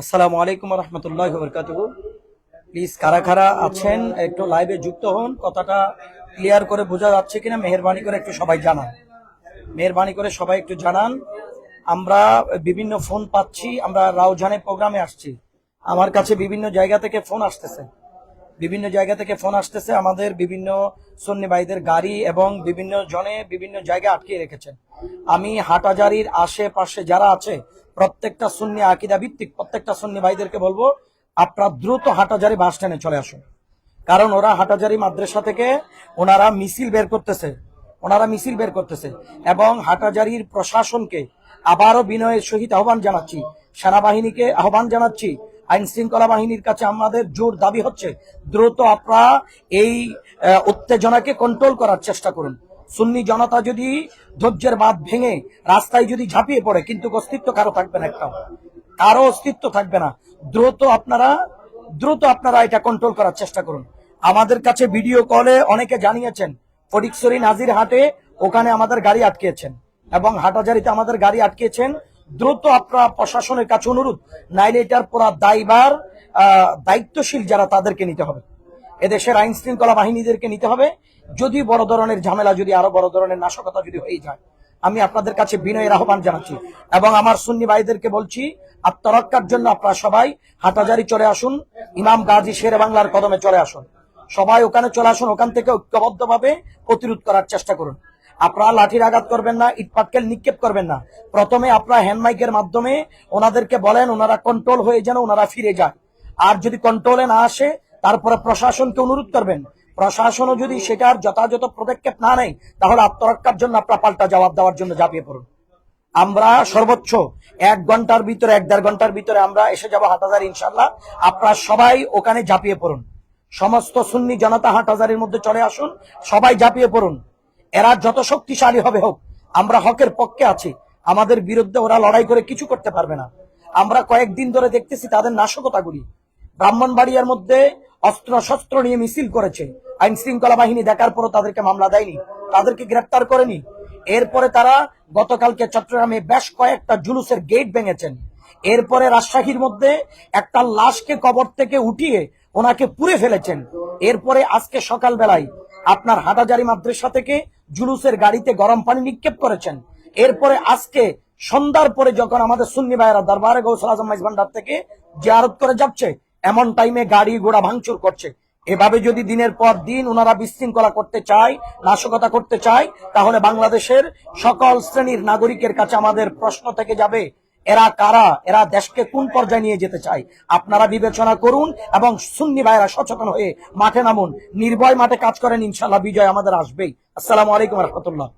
আসসালামু আলাইকুম রহমতুল্লাহ বরকাত প্লিজ কারা কারা আছেন, একটু লাইভে যুক্ত হন। কথাটা ক্লিয়ার করে বোঝা যাচ্ছে কিনা, মেহরবানি করে একটু সবাই জানান। মেহরবানি করে সবাই একটু জানান। আমরা বিভিন্ন ফোন পাচ্ছি, আমরা রাউজানে প্রোগ্রামে আসছি। আমার কাছে বিভিন্ন জায়গা থেকে ফোন আসতেছে। বিভিন্ন জায়গা থেকে ফোন আসতেছে, আমাদের বিভিন্ন সন্নি ভাইদের গাড়ি এবং বিভিন্ন জনে বিভিন্ন জায়গায় আটকে রেখেছেন। আমি হাটাজারির আশেপাশে যারা আছে, প্রত্যেকটা সুন্নি আকিদা ভিত্তিক প্রত্যেকটা সুন্নি ভাইদেরকে বলব, আপনারা দ্রুত হাটাজারি বাস স্ট্যান্ডে চলে আসুন। কারণ ওরা হাটাজারি মাদ্রাসা থেকে ওনারা মিছিল বের করতেছে, ওনারা মিছিল বের করতেছে এবং হাটাজারির প্রশাসনকে আবারও বিনয়ের সহিত আহ্বান জানাচ্ছি, সেনাবাহিনীকে আহ্বান জানাচ্ছি আইন শৃঙ্খলা বাহিনীর কাছে আমাদের জোর দাবি হচ্ছে, দ্রুত আপনারা এই উত্তেজনাকে কন্ট্রোল করার চেষ্টা করুন। সুন্নি জনতা যদি ধৈর্যের বাঁধ ভেঙে রাস্তায় যদি ঝাঁপিয়ে পড়ে, কিন্তু অস্তিত্ব কারও থাকবে না একটা কারও অস্তিত্ব থাকবে না। দ্রুত আপনারা দ্রুত আপনারা এটা কন্ট্রোল করার চেষ্টা করুন। আমাদের কাছে ভিডিও কলে অনেকে জানিয়েছেন, ফটিকছড়ি নাজির হাটে ওখানে আমাদের গাড়ি আটকেছেন এবং হাটাজারিতে আমাদের গাড়ি আটকেছেন দ্রুত আপনারা প্রশাসনের কাছে অনুরোধ, নাইলে এটার পুরা দায়বার দায়িত্বশীল যারা তাদেরকে নিতে হবে। এদেশের আইন শৃঙ্খলা বাহিনীদেরকে নিতে হবে। যদি বড় ধরনের ঝামেলা, যদি আরও বড় ধরনের নাশকতা যদি হয়ে যায়, আমি আপনাদের কাছে বিনয়ের আহ্বান জানাচ্ছি এবং আমার সুন্নি ভাইদেরকে বলছি, আত্মরক্ষার জন্য আপনারা সবাই হাটাজারি চলে আসুন, ইমাম গাজী শেরে বাংলার কদমে চলে আসুন। সবাই ওখানে চলে আসুন, ওখান থেকে ঐক্যবদ্ধভাবে প্রতিরোধ করার চেষ্টা করুন। আপনারা লাঠির আঘাত করবেন না ইটপাটকেল নিক্ষেপ করবেন না। প্রথমে আপনারা হ্যান্ড মাইকের মাধ্যমে ওনাদেরকে বলেন, ওনারা কন্ট্রোল হয়ে যেন ওনারা ফিরে যায়। আর যদি কন্ট্রোলে না আসে, তারপরে প্রশাসনকে অনুরোধ করবেন। প্রশাসনও যদি সেটার যথাযথ পদক্ষেপ না নেয়, তাহলে আত্মরক্ষার জন্য আপনারা পাল্টা জবাব দেওয়ার জন্য ঝাঁপিয়ে পড়ুন। আমরা সর্বোচ্চ এক ঘণ্টার ভিতরে, এক দেড় ঘণ্টার ভিতরে আমরা এসে যাব হাটাজার ইনশাল্লাহ আপনারা সবাই ওখানে ঝাঁপিয়ে পড়ুন। সমস্ত সুন্নি জনতা হাটাজারের মধ্যে চলে আসুন, সবাই ঝাঁপিয়ে পড়ুন। এরা যত শক্তিশালী হবে হোক, আমরা হকের পক্ষে আছি। আমাদের বিরুদ্ধে ওরা লড়াই করে কিছু করতে পারবে না। আমরা কয়েকদিন ধরে দেখতেছি তাদের নাশকতাগুলি। ব্রাহ্মণবাড়িয়ার মধ্যে অস্ত্র শস্ত্র নিয়ে মিছিল করেছে। আইন শৃঙ্খলা বাহিনী দেখার পরও তাদেরকে মামলা দেয়নি। তাদেরকে গ্রেপ্তার করেনি। এরপরে তারা গতকালকে চট্টগ্রামে বেশ কয়েকটা জুলুসের গেট ভেঙেছেন। এরপরে রাজশাহীর মধ্যে একটা লাশকে কবর থেকে উঠিয়ে ওনাকে পুড়ে ফেলেছেন। এরপরে আজকে সকালবেলায় আপনার হাটাজারি মাদ্রাসা থেকে জুলুসের গাড়িতে গরম পানি নিক্ষেপ করেছেন। এরপরে আজকে সন্ধ্যার পরে যখন আমাদের সুন্নি ভাইয়েরা দরবারে গৌসল আজম মাইজ ভান্ডার থেকে জিয়ারত করে যাচ্ছে, এমন টাইমে গাড়ি ঘোড়া ভাঙচুর করছে। এভাবে যদি দিনের পর দিন ওনারা বিশৃঙ্খলা করতে চায়, নাশকতা করতে চায়, তাহলে বাংলাদেশের সকল শ্রেণির নাগরিকের কাছে আমাদের প্রশ্ন থেকে যাবে এরা কারা? এরা দেশকে কোন পর্যায়ে নিয়ে যেতে চায়? আপনারা বিবেচনা করুন এবং সুন্নি ভাইরা সচেতন হয়ে মাঠে নামুন। নির্ভয় মাঠে কাজ করেন ইনশাল্লাহ বিজয় আমাদের আসবেই। আসসালামু আলাইকুম রহমতুল্লাহ।